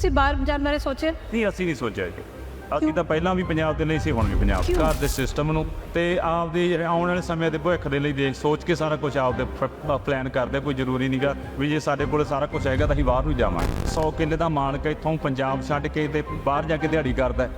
ਤੁਸੀਂ ਬਾਹਰ ਜਾਣ ਬਾਰੇ ਸੋਚਿਆ ਨਹੀਂ ਅਸੀਂ ਨਹੀਂ ਸੋਚਿਆ ਜੀ। ਅਸੀਂ ਤਾਂ ਪਹਿਲਾਂ ਵੀ ਪੰਜਾਬ ਦੇ ਲਈ ਸੀ ਹੁਣ ਵੀ ਪੰਜਾਬ? ਘਰ ਦੇ ਸਿਸਟਮ ਨੂੰ ਤੇ ਆਪਦੇ ਜਿਹੜੇ ਆਉਣ ਵਾਲੇ ਸਮੇਂ ਦੇ ਭਵਿੱਖ ਦੇ ਲਈ ਦੇਖ ਸੋਚ ਕੇ ਸਾਰਾ ਕੁਝ ਆਪਦੇ ਪਲਾਨ ਕਰਦੇ ਕੋਈ ਜ਼ਰੂਰੀ ਨਹੀਂਗਾ ਵੀ ਜੇ ਸਾਡੇ ਕੋਲ ਸਾਰਾ ਕੁਝ ਹੈਗਾ ਤਾਂ ਅਸੀਂ ਬਾਹਰ ਨੂੰ ਜਾਵਾਂਗੇ। 100 ਕਿੱਲੇ ਦਾ ਮਾਲਕ ਇੱਥੋਂ ਪੰਜਾਬ ਛੱਡ ਕੇ ਤੇ ਬਾਹਰ ਜਾ ਕੇ ਦਿਹਾੜੀ ਕਰਦਾ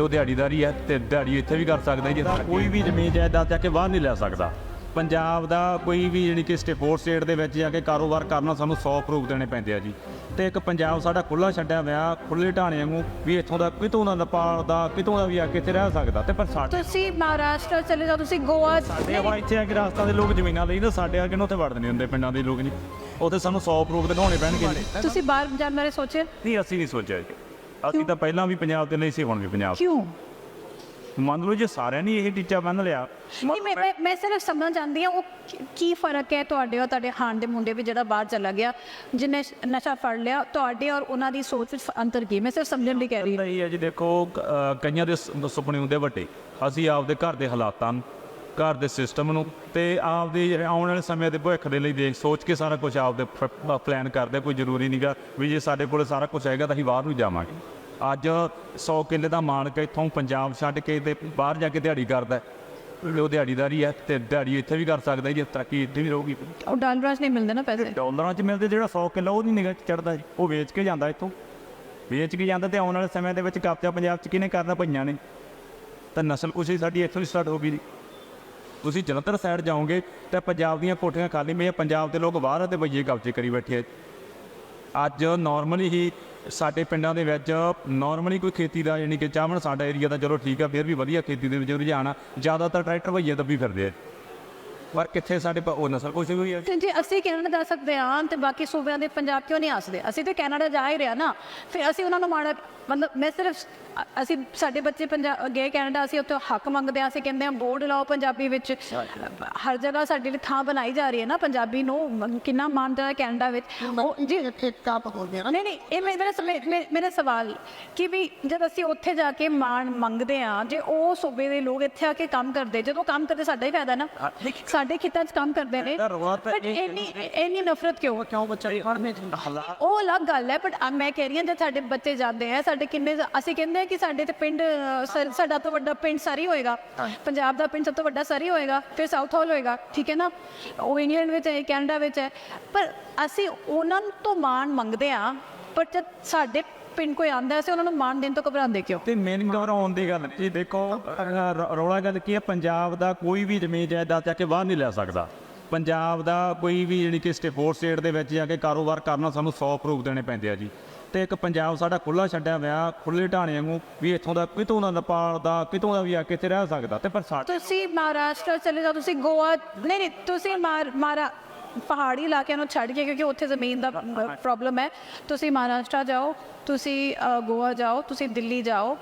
ਉਹ ਦਿਹਾੜੀਦਾਰੀ ਹੈ ਤੇ ਦਿਹਾੜੀ ਇੱਥੇ ਵੀ ਕਰ ਸਕਦਾ। ਜੇ ਕੋਈ ਵੀ ਜ਼ਮੀਨ ਜਾਇਦਾਦ ਜਾ ਕੇ ਬਾਹਰ ਨਹੀਂ ਲੈ ਸਕਦਾ। ਪੰਜਾਬ ਦਾ ਕੋਈ ਵੀ ਯਾਨੀ ਕਿ ਸਟੇਟ ਸਟੇਟ ਦੇ ਵਿੱਚ ਜਾ ਕੇ ਕਾਰੋਬਾਰ ਕਰਨਾ ਸਾਨੂੰ 100 ਪ੍ਰੂਫ ਦੇਣੇ ਪੈਂਦੇ ਆ ਜੀ। ਤੇ ਇੱਕ ਪੰਜਾਬ ਸਾਡਾ ਖੁੱਲਾ ਛੱਡਿਆ ਹੋਇਆ ਖੁੱਲੇ ਢਾਣੇ ਵਾਂਗੂ ਵੀ ਇੱਥੋਂ ਦਾ ਕਿਤੋਂ ਦਾ ਨੇਪਾਲ ਦਾ ਕਿਤੋਂ ਦਾ ਵੀ ਆ ਕੇ ਇੱਥੇ ਰਹਿ ਸਕਦਾ ਤੇ ਪਰ ਸਾਡੇ ਤੁਸੀਂ ਮਹਾਰਾਸ਼ਟਰ ਚਲੇ ਜਾਓ ਤੁਸੀਂ ਗੋਆ ਸਾਡੇ ਹੁਣ ਇੱਥੇ ਆ ਕੇ ਰਾਜਸਥਾਨ ਦੇ ਲੋਕ ਜ਼ਮੀਨਾਂ ਲਈ ਤਾਂ ਸਾਡੇ ਆ ਕੇ ਨਾ ਉੱਥੇ ਵੜਦੇ ਨਹੀਂ ਹੁੰਦੇ ਪਿੰਡਾਂ ਦੇ ਲੋਕ ਨਹੀਂ ਉੱਥੇ ਸਾਨੂੰ 100 ਪ੍ਰੂਫ ਦਿਖਾਉਣੇ ਪੈਣਗੇ ਜੀ। ਤੁਸੀਂ ਬਾਹਰ ਜਾਣ ਬਾਰੇ ਸੋਚਿਆ? ਨਹੀਂ ਅਸੀਂ ਨਹੀਂ ਸੋਚਿਆ ਜੀ। ਅਸੀਂ ਤਾਂ ਪਹਿਲਾਂ ਵੀ ਪੰਜਾਬ ਦੇ ਲਈ ਸੀ ਹੁਣ ਵੀ ਪੰਜਾਬ। ਕਿਉਂ? ਮੰਨ ਲਓ ਜੇ ਸਾਰਿਆਂ ਨੇ ਇਹ ਟੀਚਾ ਬੰਨ ਲਿਆ ਨਹੀਂ ਮੈਂ ਮੈਂ- ਮੈਂ ਸਿਰਫ ਸਮਝਣਾ ਚਾਹੁੰਦੀ ਹਾਂ ਉਹ ਕੀ- ਕੀ ਫ਼ਰਕ ਹੈ ਤੁਹਾਡੇ ਔਰ ਤੁਹਾਡੇ ਹਾਣ ਦੇ ਮੁੰਡੇ ਵੀ ਜਿਹੜਾ ਬਾਹਰ ਚਲਾ ਗਿਆ ਜਿਹਨੇ ਨਸ਼ਾ ਫੜ ਲਿਆ ਤੁਹਾਡੇ ਔਰ ਉਹਨਾਂ ਦੀ ਸੋਚ ਵਿੱਚ ਅੰਤਰ ਕੀ ਹੈ? ਮੈਂ ਸਿਰਫ ਸਮਝਣ ਲਈ ਕਹਿ ਰਹੀ ਹਾਂ। ਨਹੀਂ ਹੈ ਜੀ ਦੇਖੋ ਕ- ਕਈਆਂ ਦੇ ਸ- ਸੁਪਨੇ ਹੁੰਦੇ ਵੱਡੇ। ਅਸੀਂ ਆਪਦੇ ਘਰ ਦੇ ਹਾਲਾਤਾਂ ਨੂੰ ਘਰ ਦੇ ਸਿਸਟਮ ਨੂੰ ਤੇ ਆਪਦੇ ਜਿਹੜੇ ਆਉਣ ਵਾਲੇ ਸਮੇਂ ਦੇ ਭਵਿੱਖ ਦੇ ਲਈ ਦੇਖ ਸੋਚ ਕੇ ਸਾਰਾ ਕੁਝ ਆਪਦੇ ਪਲਾਨ ਕਰਦੇ ਕੋਈ ਜ਼ਰੂਰੀ ਨਹੀਂਗਾ ਵੀ ਜੇ ਸਾਡੇ ਕੋਲ ਸਾਰਾ ਕੁਝ ਹੈਗਾ ਤਾਂ ਅਸੀਂ ਬਾਹਰ ਨੂੰ ਜਾਵਾਂਗੇ। ਅੱਜ 100 ਕਿੱਲੇ ਦਾ ਮਾਲਕ ਇੱਥੋਂ ਪੰਜਾਬ ਛੱਡ ਕੇ ਤੇ ਬਾਹਰ ਜਾ ਕੇ ਦਿਹਾੜੀ ਕਰਦਾ ਉਹ ਦਿਹਾੜੀਦਾਰੀ ਹੈ ਤੇ ਦਿਹਾੜੀ ਇੱਥੇ ਵੀ ਕਰ ਸਕਦਾ ਜੇ ਤਰੱਕੀ ਇੱਥੇ ਵੀ ਰਹੂਗੀ। ਉਹ ਡਾਲਰਾਂ 'ਚ ਨਹੀਂ ਮਿਲਦੇ ਨਾ ਪੈਸੇ? ਡਾਲਰਾਂ 'ਚ ਮਿਲਦੇ ਜਿਹੜਾ 100 ਕਿਲੋ ਉਹ ਨਹੀਂ ਨਿਗਾਹ 'ਚ ਚੜਦਾ ਜੀ ਉਹ ਵੇਚ ਕੇ ਜਾਂਦਾ ਇੱਥੋਂ। ਵੇਚ ਕੇ ਜਾਂਦਾ ਤੇ ਆਉਣ ਵਾਲੇ ਸਮੇਂ ਦੇ ਵਿੱਚ ਕਬਜ਼ਾ ਪੰਜਾਬ 'ਚ ਕਿਹਨੇ ਕਰਨਾ ਭਈਆਂ ਨੇ? ਤਾਂ ਨਸਲ ਕੁਸ਼ੀ ਸਾਡੀ ਇੱਥੋਂ ਹੀ ਸਟਾਰਟ ਹੋ ਗਈ ਜੀ। ਤੁਸੀਂ ਜਲੰਧਰ ਸਾਈਡ ਜਾਓਗੇ ਤਾਂ ਪੰਜਾਬ ਦੀਆਂ ਕੋਠੀਆਂ ਖਾਲੀ ਪਈਆਂ ਪੰਜਾਬ ਦੇ ਲੋਕ ਬਾਹਰ ਤੇ ਭਈਏ ਕਬਜ਼ੇ ਕਰੀ ਬੈਠੇ ਆ। ਅੱਜ ਨਾਰਮਲੀ ਹੀ ਸਾਡੇ ਪਿੰਡਾਂ ਦੇ ਵਿੱਚ ਨਾਰਮਲੀ ਕੋਈ ਖੇਤੀ ਦਾ ਯਾਨੀ ਕਿ ਚਾਹਮਣ ਸਾਡਾ ਏਰੀਆ ਤਾਂ ਚਲੋ ਠੀਕ ਆ, ਫਿਰ ਵੀ ਵਧੀਆ ਖੇਤੀ ਦੇ ਵਿੱਚ ਰੁਝਾਨ ਆ। ਜ਼ਿਆਦਾਤਰ ਟਰੈਕਟਰ ਭਈਏ ਦੱਬੀ ਫਿਰਦੇ ਆ। ਪਰ ਕਿੱਥੇ ਸਾਡੇ ਪਾ ਉਹ ਨਸਲ ਕੁਸ਼ੀ ਹੋਈ ਆ। ਤੇ ਅਸੀਂ ਕੈਨੇਡਾ ਜਾ ਸਕਦੇ ਹਾਂ ਤੇ ਬਾਕੀ ਸੂਬਿਆਂ ਦੇ ਪੰਜਾਬ ਕਿਉਂ ਨਹੀਂ ਆਸਦੇ ਅਸੀਂ ਤੇ ਕੈਨੇਡਾ ਜਾ ਹੀ ਰਿਹਾ ਨਾ। ਫਿਰ ਅਸੀਂ ਉਹਨਾਂ ਨੂੰ ਮਾੜਾ ਮਤਲਬ ਮੈਂ ਸਿਰਫ ਅ- ਅਸੀਂ ਸਾਡੇ ਬੱਚੇ ਪੰਜਾਬ ਗਏ ਕੈਨੇਡਾ ਅਸੀਂ ਉੱਥੇ ਹੱਕ ਮੰਗਦੇ ਹਾਂ ਅਸੀਂ ਕਹਿੰਦੇ ਹਾਂ ਬੋਰਡ ਲਾਓ ਪੰਜਾਬੀ ਵਿੱਚ। ਹਰ ਜਗ੍ਹਾ ਸਾਡੇ ਲਈ ਥਾਂ ਬਣਾਈ ਜਾ ਰਹੀ ਹੈ ਨਾ ਪੰਜਾਬੀ ਨੂੰ ਮ- ਕਿੰਨਾ ਮਾਨਤਾ ਹੈ ਕੈਨੇਡਾ ਵਿੱਚ। ਉਹ ਜੀ ਇੱਕ ਕਾਪ ਹੋ ਗਿਆ ਨਾ। ਨਹੀਂ ਨਹੀਂ ਇਹ ਮੇ- ਮੇਰਾ ਮੇ- ਮੇਰਾ ਸਵਾਲ ਕਿ ਵੀ ਜਦ ਅਸੀਂ ਉੱਥੇ ਜਾ ਕੇ ਮਾਣ ਮੰਗਦੇ ਆ ਜੇ ਉਹ ਸੂਬੇ ਦੇ ਲੋਕ ਇੱਥੇ ਆ ਕੇ ਕੰਮ ਕਰਦੇ ਜਦੋਂ ਕੰਮ ਕਰਦੇ ਸਾਡਾ ਹੀ ਫਾਇਦਾ ਨਾ। ਸਾਡੇ ਖੇਤਾਂ 'ਚ ਕੰਮ ਕਰਦੇ ਨੇ। ਇਹਦਾ ਰੌਲਾ ਤਾਂ ਬਟ ਇੰਨੀ ਇੰਨੀ ਨਫ਼ਰਤ ਕਿਉਂ? ਕਿਉਂ ਬੱਚਾ ਪੜ੍ਹਨੇ ਉਹ ਅਲੱਗ ਗੱਲ ਹੈ ਬਟ ਮੈਂ ਕਹਿ ਰਹੀ ਹਾਂ ਜੇ ਸਾਡੇ ਬੱਚੇ ਜਾਂਦੇ ਆ ਸਾਡੇ ਕਿੰਨੇ ਅਸੀਂ ਕਹਿੰਦੇ ਆ ਕਿ ਸਾਡੇ ਤੇ ਪਿੰਡ ਅ, ਸਰ- ਸਾਡਾ ਤੋਂ ਵੱਡਾ ਪਿੰਡ ਸਰੀ ਹੋਏਗਾ। ਪੰਜਾਬ ਦਾ ਪਿੰਡ ਸਭ ਤੋਂ ਵੱਡਾ ਸਰੀ ਹੋਏਗਾ ਫਿਰ ਸਾਊਥ ਹਾਲ ਹੋਏਗਾ ਠੀਕ ਹੈ ਨਾ? ਉਹ ਇੰਗਲੈਂਡ ਵਿੱਚ ਹੈ ਕੈਨੇਡਾ ਵਿੱਚ ਹੈ। ਪਰ ਅਸੀਂ ਉਹਨਾਂ ਤੋਂ ਮਾਣ ਮੰਗਦੇ ਆ ਪਰ ਜਦ ਸਾਡੇ ਪਿੰਡ ਕੋਈ ਆਂਦਾ ਅਸੀਂ ਉਹਨਾਂ ਨੂੰ ਮਾਣ ਦੇਣ ਤੋਂ ਘਬਰਾਉਂਦੇ ਕਿਉਂ? ਤੇ ਮੇਨ ਘਬਰਾਉਣ ਦੀ ਗੱਲ ਜੀ ਦੇਖੋ ਅਹ ਰ- ਰੌਲਾ ਗੱਲ ਕੀ ਹੈ? ਪੰਜਾਬ ਦਾ ਕੋਈ ਵੀ ਜ਼ਮੀਨ ਜਾਇਦਾਦ ਜਾ ਕੇ ਬਾਹਰ ਨਹੀਂ ਲੈ ਸਕਦਾ। ਪੰਜਾਬ ਦਾ ਕੋਈ ਵੀ ਯਾਨੀ ਕਿ ਸਟੇਟ ਸਟੇਟ ਦੇ ਵਿੱਚ ਜਾ ਕੇ ਕਾਰੋਬਾਰ ਕਰਨਾ ਸਾਨੂੰ 100 ਪ੍ਰੂਫ ਦੇਣੇ ਪੈਂਦੇ ਆ ਜੀ। ਤੇ ਇੱਕ ਪੰਜਾਬ ਸਾਡਾ ਖੁੱਲਾ ਛੱਡਿਆ ਹੋਇਆ ਖੁੱਲੇ ਢਾਣੇ ਵਾਂਗੂ ਵੀ ਇੱਥੋਂ ਦਾ ਕਿਤੋਂ ਦਾ ਨੇਪਾਲ ਦਾ ਕਿਤੋਂ ਦਾ ਵੀ ਆ ਕੇ ਇੱਥੇ ਰਹਿ ਸਕਦਾ ਤੇ ਪਰ ਸਾਡੇ ਤੁਸੀਂ ਮਹਾਰਾਸ਼ਟਰ ਚਲੇ ਜਾਓ ਤੁਸੀਂ ਗੋਆ ਨਹੀਂ ਨਹੀਂ ਤੁਸੀਂ ਮਾਰ ਮਾਰਾ ਪਹਾੜੀ ਇਲਾਕਿਆਂ ਨੂੰ ਛੱਡ ਕੇ ਕਿਉਂਕਿ ਉੱਥੇ ਜ਼ਮੀਨ ਦਾ ਪ੍ਰੋਬਲਮ ਹੈ। ਤੁਸੀਂ ਮਹਾਰਾਸ਼ਟਰ ਜਾਓ ਤੁਸੀਂ ਗੋਆ ਜਾਓ ਤੁਸੀਂ ਦਿੱਲੀ ਜਾਓ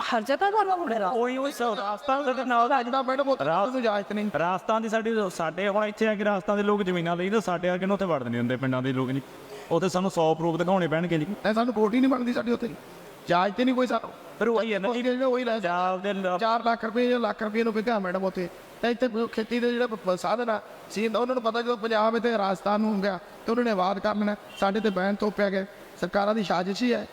ਹਰ ਜਗ੍ਹਾ ਤੁਹਾਨੂੰ ਉਹੀ ਉਹ ਰਾਜਸਥਾਨ ਦੇ ਨਾਲ ਜਿਹੜਾ ਬੈਠ ਬੋਤ ਰਾਤ ਨੂੰ ਜਾਇਤ ਨਹੀਂ ਰਾਜਸਥਾਨ ਦੀ ਸਾਡੀ ਸਾਡੇ ਹੁਣ ਇੱਥੇ ਆ ਕੇ ਰਾਜਸਥਾਨ ਦੇ ਲੋਕ ਜ਼ਮੀਨਾਂ ਲਈ ਤਾਂ ਸਾਡੇ ਆ ਕੇ ਨਾ ਉੱਥੇ ਵੜਦੇ ਨਹੀਂ ਹੁੰਦੇ ਪਿੰਡਾਂ ਦੇ ਲੋਕ ਨਹੀਂ ਉੱਥੇ ਸਾਨੂੰ 100 ਪ੍ਰੂਫ ਦਿਖਾਉਣੇ ਪੈਣਗੇ ਜੀ। ਐ ਸਾਨੂੰ ਹੀ ਨਹੀਂ ਬਣਦੀ ਸਾਡੀ ਉੱਥੇ। ਜਾਇਤ ਹੀ ਨਹੀਂ ਕੋਈ ਸਾਨੂੰ ਫਿਰ ਉਹੀ ਹੈ ਨਾ ਉਹੀ ਜਿਹੜੇ ਉਹੀ ਦੇ ਲ- 4 ਲੱਖ ਰੁਪਏ ਜਾਂ ਲੱਖ ਰੁਪਏ ਨੂੰ ਵਿਕਾ ਮੈਡਮ ਉੱਥੇ। ਤੇ ਇੱਥੇ ਕੋਈ ਖੇਤੀ ਦੇ ਜਿਹੜਾ ਸਾਧਨ ਆ ਸੀ ਉਹਨਾਂ ਨੂੰ ਪਤਾ ਜਦੋਂ ਪੰਜਾਬ ਇੱਥੇ ਰਾਜਸਥਾਨ ਨੂੰ ਹੋ ਗਿਆ ਤੇ ਉਹਨਾਂ ਨੇ ਆਵਾਜ਼ ਕਰ ਲੈਣਾ ਸਾਡੇ ਤੇ ਬੈਨ ਤੋਪਿਆ ਗਿਆ ਸਰਕਾਰਾਂ ਦੀ ਸਾਜ਼ਿਸ਼ ਹੀ ਹੈ।